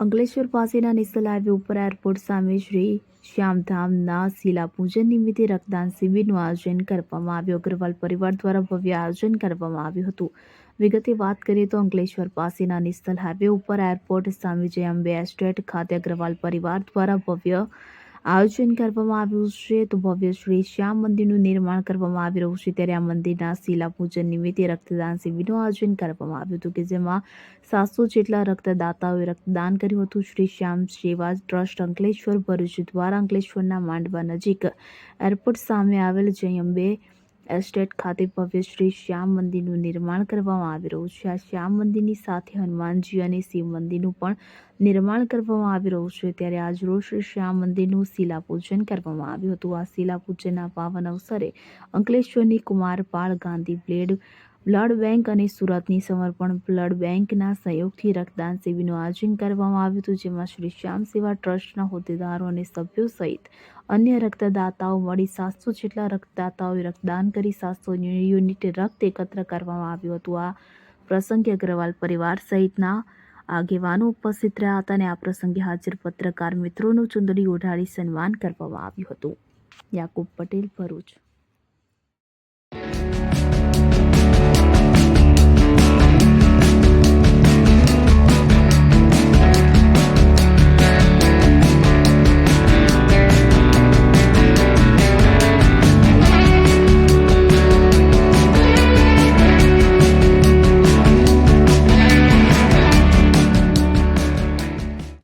અંકલેશ્વર પાસેના national highway ઉપર airport સામે શ્રી શ્યામધામના શિલાપૂજન નિમિત્તે રક્તદાન શિબિરનું આયોજન કરવામાં આવ્યું. અગ્રવાલ પરિવાર દ્વારા ભવ્ય આયોજન કરવામાં આવ્યું હતું. વિગતે વાત કરીએ તો અંકલેશ્વર પાસેના નેશનલ હાઈવે ઉપર એરપોર્ટ સામે જય અંબે એસ્ટેટ ખાતે અગ્રવાલ પરિવાર દ્વારા ભવ્ય આયોજન કરવામાં આવ્યું છે. તો ભવ્ય શ્રી શ્યામ મંદિરનું નિર્માણ કરવામાં આવી રહ્યું છે. ત્યારે આ મંદિરના શિલાપૂજન નિમિત્તે રક્તદાન શિબિરનું આયોજન કરવામાં આવ્યું હતું કે જેમાં સાતસો જેટલા રક્તદાતાઓએ રક્તદાન કર્યું હતું. શ્રી શ્યામ સેવા ટ્રસ્ટ અંકલેશ્વર ભરૂચ દ્વારા અંકલેશ્વરના માંડવા નજીક એરપોર્ટ સામે આવેલ જય અંબે એસ્ટેટ ખાતે ભવ્ય શ્રી શ્યામ મંદિરનું નિર્માણ કરવામાં આવી રહ્યું છે. આ શ્યામ મંદિરની સાથે હનુમાનજી અને શિવ મંદિરનું પણ નિર્માણ કરવામાં આવી રહ્યું છે. ત્યારે આજ રોજ શ્રી શ્યામ મંદિરનું શિલાપૂજન કરવામાં આવ્યું હતું. આ શિલાપૂજનના પાવન અવસરે અંકલેશ્વરની Kumarpal Gandhi blade blood bank અને સુરતની સમર્પણ બ્લડ બેંકના સહયોગથી રક્તદાન શિબિરનું આયોજન કરવામાં આવ્યું હતું, જેમાં શ્રી શ્યામ સેવા ટ્રસ્ટના હોદ્દેદારો અને સભ્યો સહિત અન્ય રક્તદાતાઓ મળી સાતસો જેટલા રક્તદાતાઓએ રક્તદાન કરી સાતસો યુનિટ રક્ત એકત્ર કરવામાં આવ્યું હતું. આ પ્રસંગે અગ્રવાલ પરિવાર સહિતના આગેવાનો ઉપસ્થિત રહ્યા હતા અને આ પ્રસંગે હાજર પત્રકાર મિત્રોનું ચુંદડી ઓઢાડી સન્માન કરવામાં આવ્યું હતું. યાકુબ પટેલ, ભરૂચ.